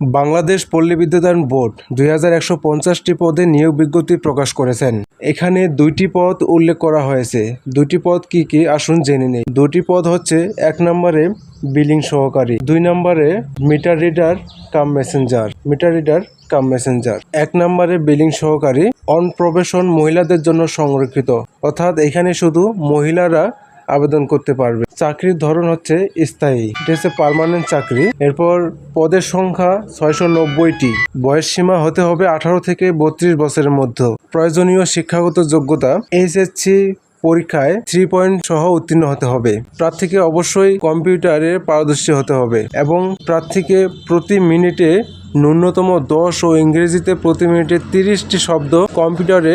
বাংলাদেশ পল্লী বিদ্যুতায়ন বোর্ড দুই পদে নিয়োগ বিজ্ঞপ্তি প্রকাশ করেছেন। এখানে দুইটি পদ উল্লেখ করা হয়েছে। দুটি পদ কি কি? আসুন জেনে নেই। দুটি পদ হচ্ছে, এক নম্বরে বিলিং সহকারী, দুই নম্বরে meter reader, cum messenger, meter reader, cum messenger. এক নম্বরে বিলিং সহকারী, অন প্রবেশন মহিলাদের জন্য সংরক্ষিত। অর্থাৎ এখানে শুধু মহিলারা আবেদন করতে পারবে। চাকরির ধরন হচ্ছে স্থায়ী। এটা হচ্ছে পার্মানেন্ট চাকরি। এরপর পদের সংখ্যা ছয়শো নব্বইটি বয়স সীমা হতে হবে আঠারো থেকে বত্রিশ বছরের মধ্যে। প্রয়োজনীয় শিক্ষাগত যোগ্যতা এইচএসসি পরীক্ষায় থ্রি পয়েন্ট সহ উত্তীর্ণ হতে হবে। প্রার্থীকে অবশ্যই কম্পিউটারে পারদর্শী হতে হবে এবং প্রার্থীকে প্রতি মিনিটে ন্যূনতম দশ ও ইংরেজিতে প্রতি মিনিটে তিরিশটি শব্দ কম্পিউটারে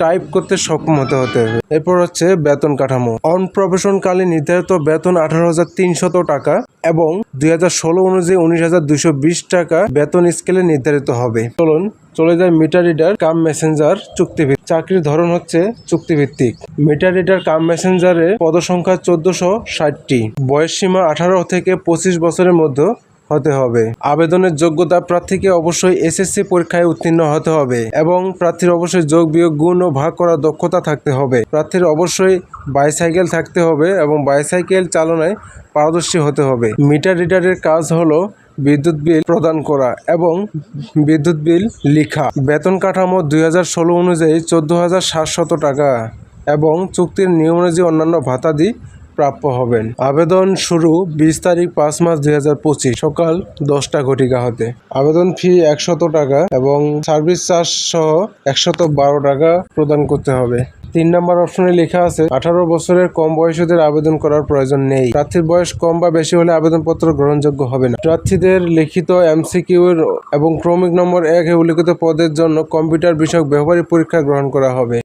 টাইপ করতে সক্ষম হতে হতে হবে। এরপর হচ্ছে বেতন কাঠামো। অন প্রবেশনকালে নির্ধারিত বেতন আঠারো হাজার তিনশত টাকা এবং দুই হাজার ষোলো অনুযায়ী উনিশ হাজার দুইশো বিশ টাকা বেতন স্কেলে নির্ধারিত হবে। চলুন, চলে যায় মিটার রিডার, কাম মেসেঞ্জার, চুক্তিভিত্তিক। চাকরির ধরন হচ্ছে চুক্তিভিত্তিক। মিটার রিডার, কাম মেসেঞ্জারের পদসংখ্যা চোদ্দশো ষাটটি। বয়স সীমা আঠারো থেকে পঁচিশ বছরের মধ্যে হতে হবে। আবেদনের যোগ্যতা প্রার্থীকে অবশ্যই এসএসসি পরীক্ষায় উত্তীর্ণ হতে হবে এবং প্রার্থীর অবশ্যই যোগ বিয়োগ গুণ ও ভাগ করার দক্ষতা থাকতে হবে। প্রার্থীর অবশ্যই বাইসাইকেল থাকতে হবে এবং বাইসাইকেল চালনায় পারদর্শী হতে হবে। মিটার রিডারের কাজ হলো বিদ্যুৎ বিল প্রদান করা এবং বিদ্যুৎ বিল লিখা। বেতন কাঠামো দুই হাজার ষোলো অনুযায়ী চোদ্দ হাজার সাতশত টাকা এবং চুক্তির নিয়ম অনুযায়ী অন্যান্য ভাতাদি প্রাপ্য হবেন। আবেদন শুরু বিশ তারিখ পাঁচ মাস দুই হাজার পঁচিশ, সকাল দশটা ঘটিকা হতে। আবেদন ফি একশত টাকা এবং সার্ভিস চার্জ সহ একশত বারো টাকা প্রদান করতে হবে। তিন নম্বর অপশনে লেখা আছে, আঠারো বছরের কম বয়সীদের আবেদন করার প্রয়োজন নেই। প্রার্থীর বয়স কম বা বেশি হলে আবেদনপত্র গ্রহণযোগ্য হবে না। প্রার্থীদের লিখিত এমসিকিউ এবং ক্রমিক নম্বর এক উল্লিখিত পদের জন্য কম্পিউটার বিষয়ক ব্যবহারিক পরীক্ষা গ্রহণ করা হবে।